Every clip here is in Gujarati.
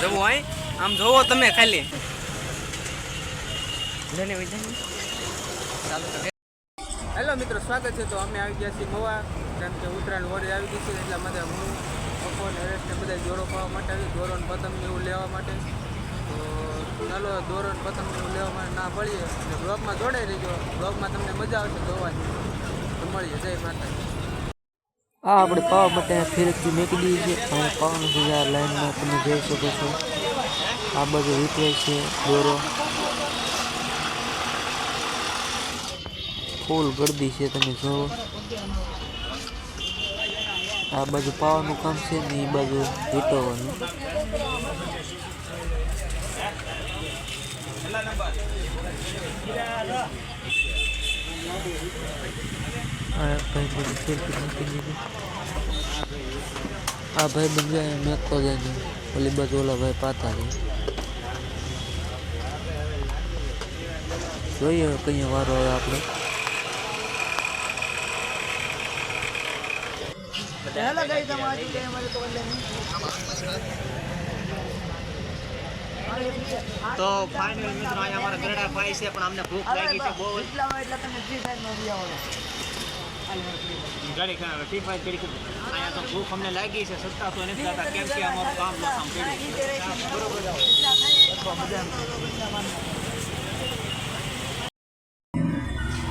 જવું હોય? આમ જોવો તમે ખાલી. હેલો મિત્રો, સ્વાગત છે. તો અમે આવી ગયા છીએ ગોવા કેમ કે ઉત્તરાયણ હોળી આવી ગઈ છે, એટલા માટે હું, પપ્પો ને હરેશ ને બધા દોરો ખાવા માટે આવી દોરો ને પતંગ એવું લેવા માટે. તો ચાલો દોરો ને પતંગ એવું લેવા માટે ના પડીએ. બ્લોગમાં જોડાઈ રહીજો. બ્લોગમાં તમને મજા આવશે જોવાની. તો મળીએ. જય માતા આ આપણે પાવા માટે ફેરકથી મેકી દીધી છે અને પાવાનું છે આ લાઈનમાં તમે જોઈ શકો છો આ બાજુ વિતરાય છે દોરો ફૂલ ગરદી છે તમે જુઓ આ બાજુ પાવાનું કામ છે ને એ બાજુ વીટવવાનું આ ભાઈ બધું ફેરથી મૂકી દીધું. આ ભાઈ બંધ મેકતો જાય છે. ઓલી બાજુ ઓલા ભાઈ પાતા છે. જોઈએ કઈ વારો આવે આપણે તો ફાઇનલ મિત્રો અહીંયા અમારા ગરડા ભાઈ છે પણ અમને ભૂખ લાગી છે બહુ જ. ગાડી ખાને ફાયર કરી કીધું. અહીંયા તો ભૂખ અમને લાગી છે સત્તા તો નથી થતા કેમ કે અમારું કામ કામ પડ્યું બરોબર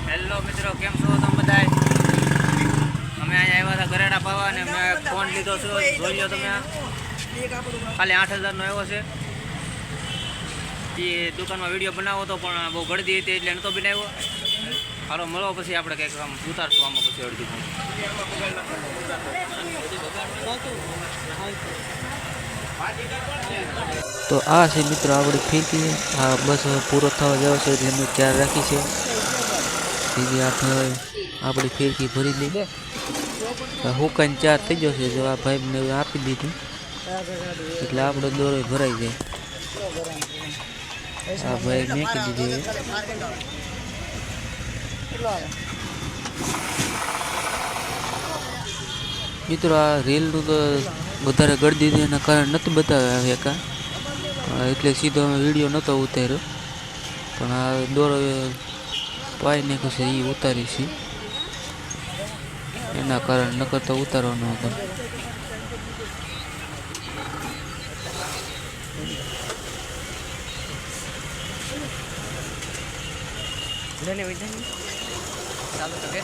હેલો મિત્રો, કેમ છો તમે બધાય? અમે અહીંયા આવ્યા હતા ગરેડા પાવા અને મેં ફોન લીધો છો, જોઈ લો તમે ખાલી આઠ હજારનો આવ્યો છે. એ દુકાનમાં વીડિયો બનાવો તો પણ બહુ ગળદી હતી એટલે નહોતો બનાવ્યો. હાલો, મળો પછી આપણે કંઈક આમ ઉતારશું, આમાં પછી અડધી તો આ છે મિત્રો આપણે ફેંકી. આ બસ પૂરો થવા જાવ છે એટલે અમે ચાર રાખી છે. સીધી આપણે આપણી ફેરકી ભરી દઈ હુકાઈને ચાર થઈ જશે જો આ ભાઈને આપી દીધું. એટલે આપણો દોરો ભરાઈ જાય. આ ભાઈ મેકી મિત્રો આ રેલનું તો વધારે ગળદી દીધી એના કારણે નથી બતાવ્યા એકા. એટલે સીધો અમે વીડિયો નહોતો ઉતાર્યો. પણ આ દોરો પાઈ નાખ્યો છે એ ઉતારી છે. એના કારણે નકર તો ઉતારવાનો હતો. ચાલુ તો કે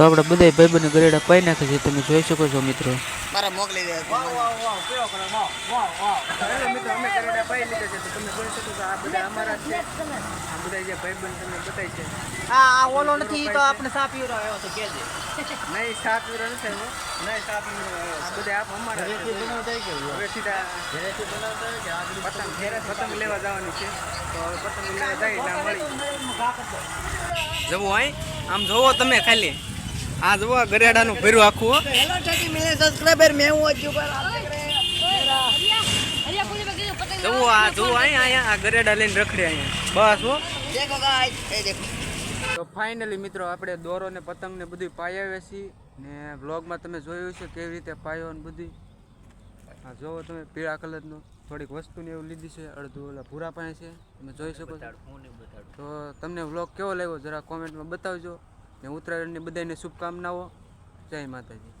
તો આપણે બધા ભાઈબંધ ગરેડા પાઈ નાખે છે તમે જોઈ શકો છો મિત્રો. મારા મોકલી દે. મિત્રો અમે ગરેડા પાઈ લીધા છે તમે જોઈ શકો છો આ બધા અમારા છે. આ બધા જે ભાઈબંધ તમને બતાય છે. હા આ ઓલો નથી તો આપણે સાપ પીવડો આવ્યો તો કેજે નહીં સાપ વીરો નથી આવ્યો. નહીં સાપ આવ્યો. બધા આપ અમારા. હવે સીધા પતંગ પતંગ? લેવા જવાની છે. તો હવે પતંગ લેવા જાય મળી. જવું હોય. આમ જોવો તમે ખાલી. આ જુઓ ગરેડાનું ભર્યું આખું હેલો ટેકી મિલિયન સબસ્ક્રાઇબર મે હું અજુ પર જુઓ આ જુઓ અહીંયા અહીંયા આ ગરેડા લઈને રખડે અહીંયા. બસ હો. દેખો ગાઈસ એ દેખો. તો ફાઇનલી મિત્રો આપણે દોરો ને પતંગ ને બધું પાયાવે છીએ ને વ્લોગમાં તમે જોયું છે કેવી રીતે પાયો ને બધી. આ જોવો તમે પીળા કલરનું. થોડીક વસ્તુને એવું લીધી છે અડધું ઓલા ભૂરા પાસે છે. તમે જોઈ શકો તો તમને વ્લોગ કેવો લાગ્યો જરા કોમેન્ટમાં બતાવજો. ને ઉત્તરાયણની બધાને શુભકામનાઓ. જય માતાજી.